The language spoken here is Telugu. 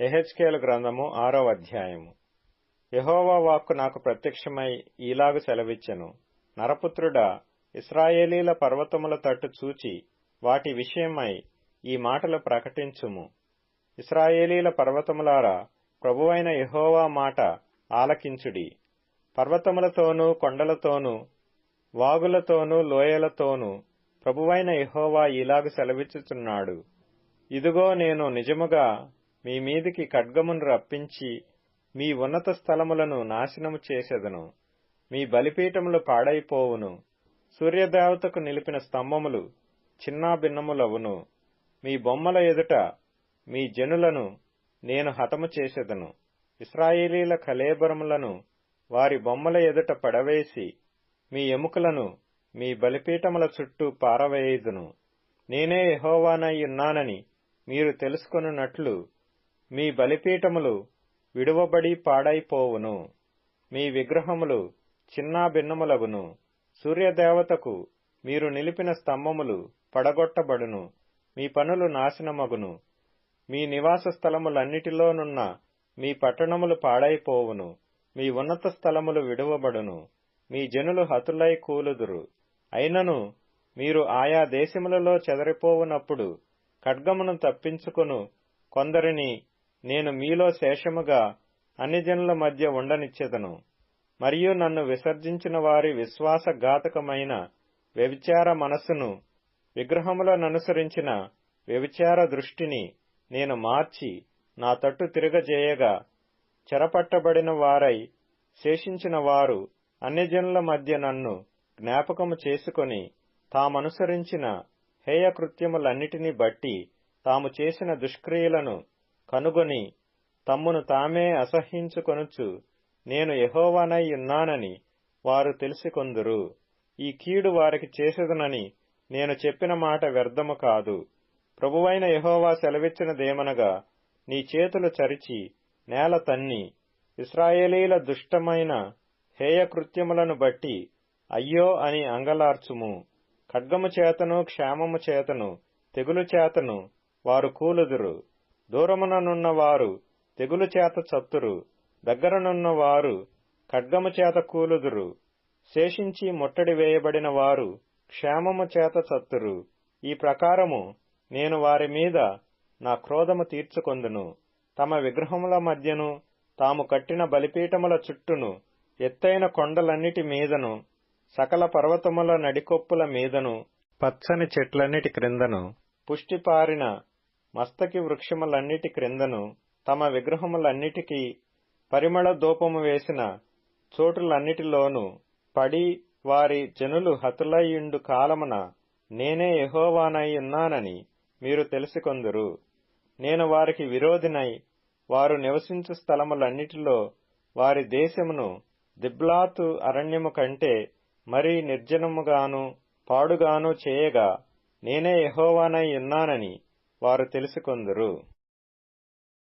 ఎహెచ్కేల గ్రంథము ఆరో అధ్యాయము. యహోవా వాక్కు నాకు ప్రత్యక్షమై ఈలాగు సెలవిచ్చెను. నరపుత్రుడా ఇస్రాయేలీల పర్వతముల తట్టు చూచి వాటి విషయమై ఈ మాటలు ప్రకటించుము. ఇస్రాయేలీల పర్వతములారా ప్రభువైన యహోవా మాట ఆలకించుడి. పర్వతములతోనూ కొండలతోనూ వాగులతోనూ లోయలతోనూ ప్రభువైన యహోవా ఇలాగు సెలవిచ్చుచున్నాడు. ఇదిగో నేను నిజముగా మీ మీదికి ఖడ్గమును రప్పించి మీ ఉన్నత స్థలములను నాశనము చేసెదను. మీ బలిపీఠములు పాడైపోవును. సూర్యదేవతకు నిలిపిన స్తంభములు చిన్నాభిన్నములవును. మీ బొమ్మల ఎదుట మీ జనులను నేను హతము చేసెదను. ఇస్రాయేలీల కలేబరములను వారి బొమ్మల ఎదుట పడవేసి మీ ఎముకలను మీ బలిపీఠముల చుట్టూ పారవేయుదును. నేనే యహోవానై ఉన్నానని మీరు తెలుసుకొనున్నట్లు మీ బలిపీఠములు విడువబడి పాడైపోవును. మీ విగ్రహములు చిన్నాభిన్నములగును. సూర్యదేవతకు మీరు నిలిపిన స్తంభములు పడగొట్టబడును. మీ పనులు నాశనమగును. మీ నివాస స్థలములన్నిటిలోనున్న మీ పట్టణములు పాడైపోవును. మీ ఉన్నత స్థలములు విడువబడును. మీ జనులు హతులై కూలుదురు. అయినను మీరు ఆయా దేశములలో చెదరిపోవునప్పుడు ఖడ్గమును తప్పించుకును. కొందరిని నేను మీలో శేషముగా అన్ని జనుల మధ్య ఉండనిచ్చేతను మరియు నన్ను విసర్జించిన వారి విశ్వాసఘాతకమైన వ్యభిచార మనస్సును విగ్రహములననుసరించిన వ్యభిచార దృష్టిని నేను మార్చి నా తట్టు తిరగజేయగా చెరపట్టబడిన వారై శేషించిన వారు అన్యజనుల మధ్య నన్ను జ్ఞాపకము చేసుకొని తామనుసరించిన హేయకృత్యములన్నిటినీ బట్టి తాము చేసిన దుష్క్రియలను కనుగొని తమ్మును తామే అసహ్యించుకొనుచు నేను యహోవానై ఉన్నానని వారు తెలిసికొందురు. ఈ కీడు వారికి చేసేదనని నేను చెప్పిన మాట వ్యర్థము కాదు. ప్రభువైన యహోవా సెలవిచ్చినదేమనగా నీ చేతులు చరిచి నేల తన్ని ఇస్రాయేలీల దుష్టమైన హేయకృత్యములను బట్టి అయ్యో అని అంగలార్చుము. ఖడ్గము చేతను క్షేమము చేతను తెగులు చేతను వారు కూలుదురు. దూరముననున్నవారు తెగులు చేత చత్తురు దగ్గరనున్నవారు ఖడ్గము చేత కూలుదురు శేషించి ముట్టడి వేయబడిన వారు క్షేమము చేత చత్తురు. ఈ ప్రకారము నేను వారి మీద నా క్రోధము తీర్చుకొందును. తమ విగ్రహముల మధ్యను తాము కట్టిన బలిపీఠముల చుట్టూను ఎత్తైన కొండలన్నిటి మీదను సకల పర్వతముల నడికొప్పుల మీదను పచ్చని చెట్లన్నిటి క్రిందను పుష్టిపారిన మస్తకి వృక్షములన్నిటి క్రిందను తమ విగ్రహములన్నిటికీ పరిమళ దూపము వేసిన చోటులన్నిటిలోనూ పడి వారి జనులు హతులయ్యుండు కాలమున నేనే యహోవానై ఉన్నానని మీరు తెలుసుకొందురు. నేను వారికి విరోధినై వారు నివసించు స్థలములన్నిటిలో వారి దేశమును దిబ్లాతు అరణ్యము కంటే మరీ నిర్జనముగాను పాడుగాను చేయగా నేనే యహోవానై ఉన్నానని వారు తెలుసుకొందురు.